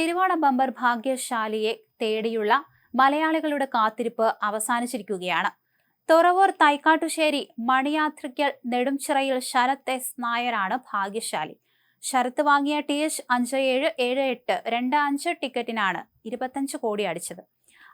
തിരുവോണ ബമ്പർ ഭാഗ്യശാലിയെ തേടിയുള്ള മലയാളികളുടെ കാത്തിരിപ്പ് അവസാനിച്ചിരിക്കുകയാണ്. തുറവൂർ തൈക്കാട്ടുശ്ശേരി മണിയാത്രിക്കൽ നെടുംചിറയിൽ ശരത് എസ് നായരാണ് ഭാഗ്യശാലി. ശരത്ത് വാങ്ങിയ ടി എച്ച് അഞ്ച് ഏഴ് ഏഴ് എട്ട് രണ്ട് അഞ്ച് ടിക്കറ്റിനാണ് ഇരുപത്തഞ്ച് കോടി അടിച്ചത്.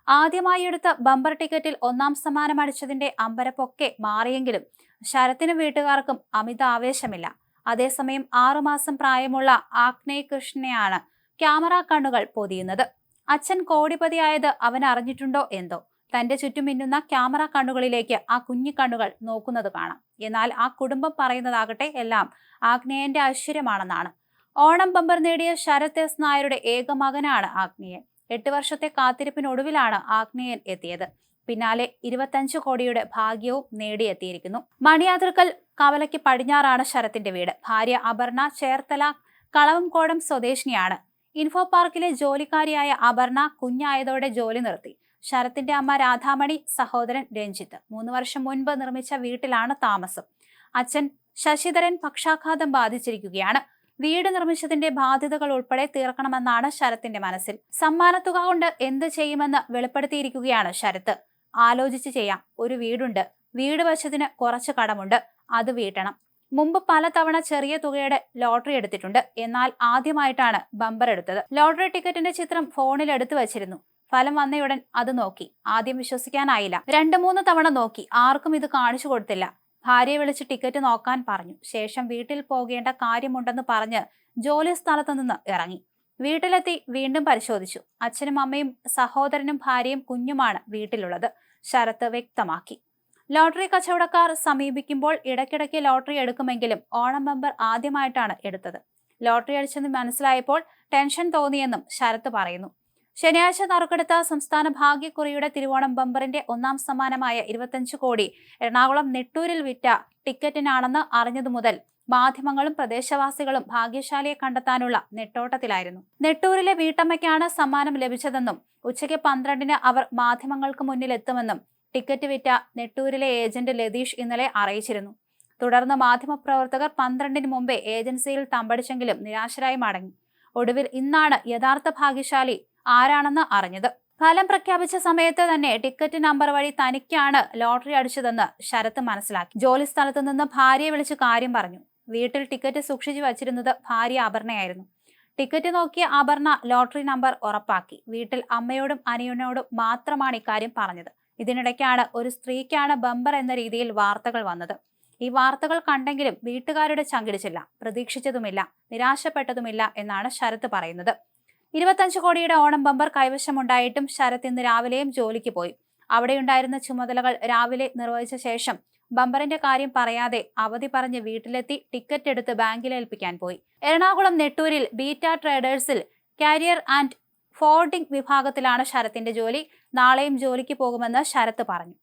ആദ്യമായി എടുത്ത ബമ്പർ ടിക്കറ്റിൽ ഒന്നാം സമ്മാനം അടിച്ചതിന്റെ അമ്പരപ്പൊക്കെ മാറിയെങ്കിലും ശരത്തിനും വീട്ടുകാർക്കും അമിത ആവേശമില്ല. അതേസമയം ആറുമാസം പ്രായമുള്ള ആഗ്നേയ് കൃഷ്ണനെയാണ് ക്യാമറ കണ്ണുകൾ പൊതിയുന്നത്. അച്ഛൻ കോടിപതിയായത് അവൻ അറിഞ്ഞിട്ടുണ്ടോ എന്തോ? തന്റെ ചുറ്റും മിന്നുന്ന ക്യാമറ കണ്ണുകളിലേക്ക് ആ കുഞ്ഞു കണ്ണുകൾ നോക്കുന്നത് കാണാം. എന്നാൽ ആ കുടുംബം പറയുന്നതാകട്ടെ എല്ലാം ആഗ്നേയന്റെ ഐശ്വര്യമാണെന്നാണ്. ഓണം ബമ്പർ നേടിയ ശരത് എസ് നായരുടെ ഏക മകനാണ് ആഗ്നേയൻ. എട്ട് വർഷത്തെ കാത്തിരിപ്പിനൊടുവിലാണ് ആഗ്നേയൻ എത്തിയത്. പിന്നാലെ ഇരുപത്തഞ്ച് കോടിയുടെ ഭാഗ്യവും നേടിയെത്തിയിരിക്കുന്നു. മണിയാതിർക്കൽ കവലയ്ക്ക് പടിഞ്ഞാറാണ് ശരത്തിന്റെ വീട്. ഭാര്യ അപർണ ചേർത്തല കളവംകോടം സ്വദേശിനിയാണ്. ഇൻഫോ പാർക്കിലെ ജോലിക്കാരിയായ അപർണ കുഞ്ഞായതോടെ ജോലി നിർത്തി. ശരത്തിന്റെ അമ്മ രാധാമണി സഹോദരൻ രഞ്ജിത്ത്. മൂന്ന് വർഷം മുൻപ് നിർമ്മിച്ച വീട്ടിലാണ് താമസം. അച്ഛൻ ശശിധരൻ പക്ഷാഘാതം ബാധിച്ചിരിക്കുകയാണ്. വീട് നിർമ്മിച്ചതിന്റെ ബാധ്യതകൾ ഉൾപ്പെടെ തീർക്കണമെന്നാണ് ശരത്തിന്റെ മനസ്സിൽ. സമ്മാനത്തുക കൊണ്ട് എന്ത് ചെയ്യുമെന്ന് വെളിപ്പെടുത്തിയിരിക്കുകയാണ് ശരത്ത്. ആലോചിച്ച് ചെയ്യാം. ഒരു വീടുണ്ട്. വീട് വശത്തിന് കുറച്ച് കടമുണ്ട്. അത് വീട്ടണം. മുമ്പ് പലതവണ ചെറിയ തുകയുടെ ലോട്ടറി എടുത്തിട്ടുണ്ട്. എന്നാൽ ആദ്യമായിട്ടാണ് ബമ്പർ എടുത്തത്. ലോട്ടറി ടിക്കറ്റിന്റെ ചിത്രം ഫോണിൽ എടുത്തു വച്ചിരുന്നു. ഫലം വന്നയുടൻ അത് നോക്കി. ആദ്യം വിശ്വസിക്കാനായില്ല. രണ്ടു മൂന്ന് തവണ നോക്കി. ആർക്കും ഇത് കാണിച്ചു കൊടുത്തില്ല. ഭാര്യയെ വിളിച്ച് ടിക്കറ്റ് നോക്കാൻ പറഞ്ഞു. ശേഷം വീട്ടിൽ പോകേണ്ട കാര്യമുണ്ടെന്ന് പറഞ്ഞ് ജോലി സ്ഥലത്തു നിന്ന് ഇറങ്ങി. വീട്ടിലെത്തി വീണ്ടും പരിശോധിച്ചു. അച്ഛനും അമ്മയും സഹോദരനും ഭാര്യയും കുഞ്ഞുമാണ് വീട്ടിലുള്ളത്. ശരത്ത് വ്യക്തമാക്കി. ലോട്ടറി കച്ചവടക്കാർ സമീപിക്കുമ്പോൾ ഇടയ്ക്കിടയ്ക്ക് ലോട്ടറി എടുക്കുമെങ്കിലും ഓണം ബമ്പർ ആദ്യമായിട്ടാണ് എടുത്തത്. ലോട്ടറി അടിച്ചെന്ന് മനസ്സിലായപ്പോൾ ടെൻഷൻ തോന്നിയെന്നും ശരത് പറയുന്നു. ശനിയാഴ്ച നറുക്കെടുത്ത സംസ്ഥാന ഭാഗ്യക്കുറിയുടെ തിരുവോണം ബമ്പറിന്റെ ഒന്നാം സമ്മാനമായ ഇരുപത്തഞ്ച് കോടി എറണാകുളം നെട്ടൂരിൽ വിറ്റ ടിക്കറ്റിനാണെന്ന് അറിഞ്ഞതു മുതൽ മാധ്യമങ്ങളും പ്രദേശവാസികളും ഭാഗ്യശാലിയെ കണ്ടെത്താനുള്ള നെട്ടോട്ടത്തിലായിരുന്നു. നെട്ടൂരിലെ വീട്ടമ്മയ്ക്കാണ് സമ്മാനം ലഭിച്ചതെന്നും ഉച്ചയ്ക്ക് പന്ത്രണ്ടിന് അവർ മാധ്യമങ്ങൾക്ക് മുന്നിൽ എത്തുമെന്നും ടിക്കറ്റ് വിറ്റ നെട്ടൂരിലെ ഏജന്റ് ലതീഷ് ഇന്നലെ അറിയിച്ചിരുന്നു. തുടർന്ന് മാധ്യമപ്രവർത്തകർ പന്ത്രണ്ടിന് മുമ്പേ ഏജൻസിയിൽ തമ്പടിച്ചെങ്കിലും നിരാശരായി മടങ്ങി. ഒടുവിൽ ഇന്നാണ് യഥാർത്ഥ ഭാഗ്യശാലി ആരാണെന്ന് അറിഞ്ഞത്. ഫലം പ്രഖ്യാപിച്ച സമയത്ത് തന്നെ ടിക്കറ്റ് നമ്പർ വഴി തനിക്കാണ് ലോട്ടറി അടിച്ചതെന്ന് ശരത്ത് മനസ്സിലാക്കി. ജോലി സ്ഥലത്തു നിന്ന് ഭാര്യയെ വിളിച്ച് കാര്യം പറഞ്ഞു. വീട്ടിൽ ടിക്കറ്റ് സൂക്ഷിച്ചു വച്ചിരുന്നത് ഭാര്യ അപർണയായിരുന്നു. ടിക്കറ്റ് നോക്കിയ അപർണ ലോട്ടറി നമ്പർ ഉറപ്പാക്കി. വീട്ടിൽ അമ്മയോടും അനിയനോടും മാത്രമാണ് ഇക്കാര്യം പറഞ്ഞത്. ഇതിനിടയ്ക്കാണ് ഒരു സ്ത്രീക്കാണ് ബമ്പർ എന്ന രീതിയിൽ വാർത്തകൾ വന്നത്. ഈ വാർത്തകൾ കണ്ടെങ്കിലും വീട്ടുകാരുടെ ചങ്കിടിച്ചില്ല പ്രതീക്ഷിച്ചതുമില്ല നിരാശപ്പെട്ടതുമില്ല എന്നാണ് ശരത് പറയുന്നത്. ഇരുപത്തഞ്ച് കോടിയുടെ ഓണം ബമ്പർ കൈവശമുണ്ടായിട്ടും ശരത് ഇന്ന് രാവിലെയും ജോലിക്ക് പോയി. അവിടെയുണ്ടായിരുന്ന ചുമതലകൾ രാവിലെ നിർവഹിച്ച ശേഷം ബമ്പറിന്റെ കാര്യം പറയാതെ അവധി പറഞ്ഞ് വീട്ടിലെത്തി ടിക്കറ്റ് എടുത്ത് ബാങ്കിൽ ഏൽപ്പിക്കാൻ പോയി. എറണാകുളം നെട്ടൂരിൽ ബീറ്റ ട്രേഡേഴ്സിൽ കാരിയർ ആൻഡ് ഫോർഡിംഗ് വിഭാഗത്തിലാണ് ശരത്തിന്റെ ജോലി. നാളെയും ജോലിക്ക് പോകുമെന്ന് ശരത് പറഞ്ഞു.